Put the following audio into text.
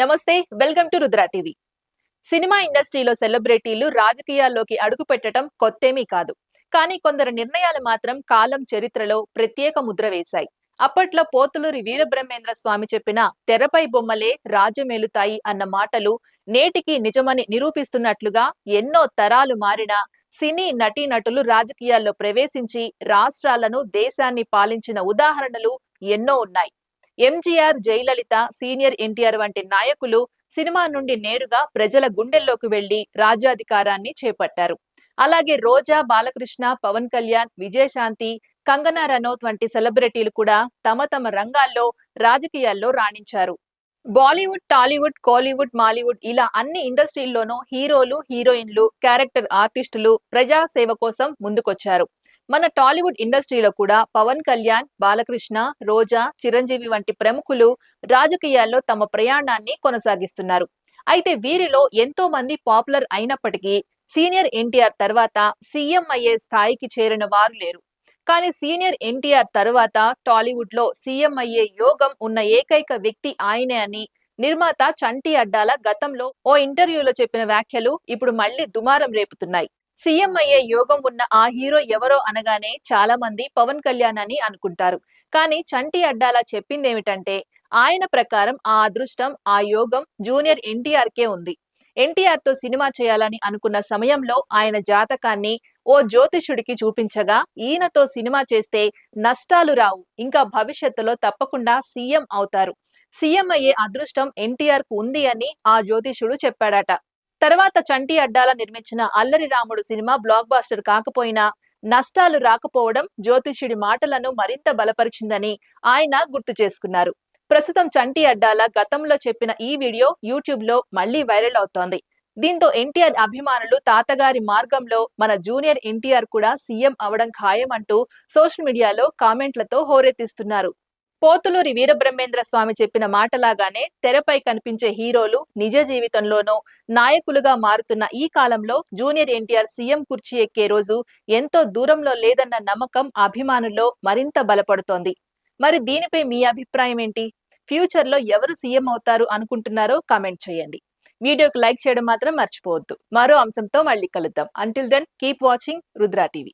నమస్తే welcome to Rudra TV. Cinema ఇండస్ట్రీలో సెలబ్రిటీలు రాజకీయాల్లోకి అడుగు పెట్టడం కొత్తేమీ కాదు. కానీ కొందరు నిర్ణయాలు మాత్రం కాలం చరిత్రలో ప్రత్యేక ముద్ర వేశాయి. అప్పట్లో పోతులూరి వీరబ్రహ్మేంద్ర స్వామి చెప్పిన తెరపై బొమ్మలే రాజ్యమేలుతాయి అన్న మాటలు నేటికి నిజమని నిరూపిస్తున్నట్లుగా ఎన్నో తరాలు మారిన సినీ నటీనటులు రాజకీయాల్లో ప్రవేశించి రాష్ట్రాలను దేశాన్ని పాలించిన ఉదాహరణలు ఎన్నో ఉన్నాయి. ఎంజీఆర్ జయలలిత సీనియర్ ఎన్టీఆర్ వంటి నాయకులు సినిమా నుండి నేరుగా ప్రజల గుండెల్లోకి వెళ్ళి రాజ్యాధికారాన్ని చేపట్టారు. అలాగే రోజా బాలకృష్ణ పవన్ కళ్యాణ్ విజయశాంతి కంగనా రనౌత్ వంటి సెలబ్రిటీలు కూడా తమ తమ రంగాల్లో రాజకీయాల్లో రాణించారు. బాలీవుడ్ టాలీవుడ్ కోలీవుడ్ మాలీవుడ్ ఇలా అన్ని ఇండస్ట్రీల్లోనూ హీరోలు హీరోయిన్లు క్యారెక్టర్ ఆర్టిస్టులు ప్రజా సేవ కోసం ముందుకొచ్చారు. మన టాలీవుడ్ ఇండస్ట్రీలో కూడా పవన్ కళ్యాణ్ బాలకృష్ణ రోజా చిరంజీవి వంటి ప్రముఖులు రాజకీయాల్లో తమ ప్రయాణాన్ని కొనసాగిస్తున్నారు. అయితే వీరిలో ఎంతో మంది పాపులర్ అయినప్పటికీ సీనియర్ ఎన్టీఆర్ తర్వాత సీఎం అయ్యే స్థాయికి చేరిన వారు లేరు. కానీ సీనియర్ ఎన్టీఆర్ తర్వాత టాలీవుడ్లో సీఎం అయ్యే యోగం ఉన్న ఏకైక వ్యక్తి ఆయనే అని నిర్మాత చంటి అడ్డాల గతంలో ఓ ఇంటర్వ్యూలో చెప్పిన వ్యాఖ్యలు ఇప్పుడు మళ్ళీ దుమారం రేపుతున్నాయి. సీఎం అయ్యే యోగం ఉన్న ఆ హీరో ఎవరో అనగానే చాలా మంది పవన్ కళ్యాణ్ అని అనుకుంటారు. కానీ చంటి అడ్డాల చెప్పిందేమిటంటే ఆయన ప్రకారం ఆ అదృష్టం ఆ యోగం జూనియర్ ఎన్టీఆర్ కే ఉంది. ఎన్టీఆర్తో సినిమా చేయాలని అనుకున్న సమయంలో ఆయన జాతకాన్ని ఓ జ్యోతిషుడికి చూపించగా ఈయనతో సినిమా చేస్తే నష్టాలు రావు ఇంకా భవిష్యత్తులో తప్పకుండా సీఎం అవుతారు. సీఎం అయ్యే అదృష్టం ఎన్టీఆర్కు ఉంది అని ఆ జ్యోతిషుడు చెప్పాడట. తర్వాత చంటి అడ్డాల నిర్మించిన అల్లరి రాముడు సినిమా బ్లాక్ బాస్టర్ కాకపోయినా నష్టాలు రాకపోవడం జ్యోతిష్యుడి మాటలను మరింత బలపరిచిందని ఆయన గుర్తు చేసుకున్నారు. ప్రస్తుతం చంటి అడ్డాల గతంలో చెప్పిన ఈ వీడియో యూట్యూబ్లో మళ్ళీ వైరల్ అవుతోంది. దీంతో ఎన్టీఆర్ అభిమానులు తాతగారి మార్గంలో మన జూనియర్ ఎన్టీఆర్ కూడా సీఎం అవడం ఖాయం అంటూ సోషల్ మీడియాలో కామెంట్లతో హోరెత్తిస్తున్నారు. పోతులూరి వీరబ్రహ్మేంద్ర స్వామి చెప్పిన మాటలాగానే తెరపై కనిపించే హీరోలు నిజ జీవితంలోనూ నాయకులుగా మారుతున్న ఈ కాలంలో జూనియర్ ఎన్టీఆర్ సీఎం కుర్చీ ఎక్కే రోజు ఎంతో దూరంలో లేదన్న నమ్మకం అభిమానుల్లో మరింత బలపడుతోంది. మరి దీనిపై మీ అభిప్రాయం ఏంటి? ఫ్యూచర్లో ఎవరు సీఎం అవుతారు అనుకుంటున్నారో కామెంట్ చేయండి. వీడియోకి లైక్ చేయడం మాత్రం మర్చిపోవద్దు. మరో అంశంతో మళ్ళీ కలుద్దాం. Until then keep watching Rudra TV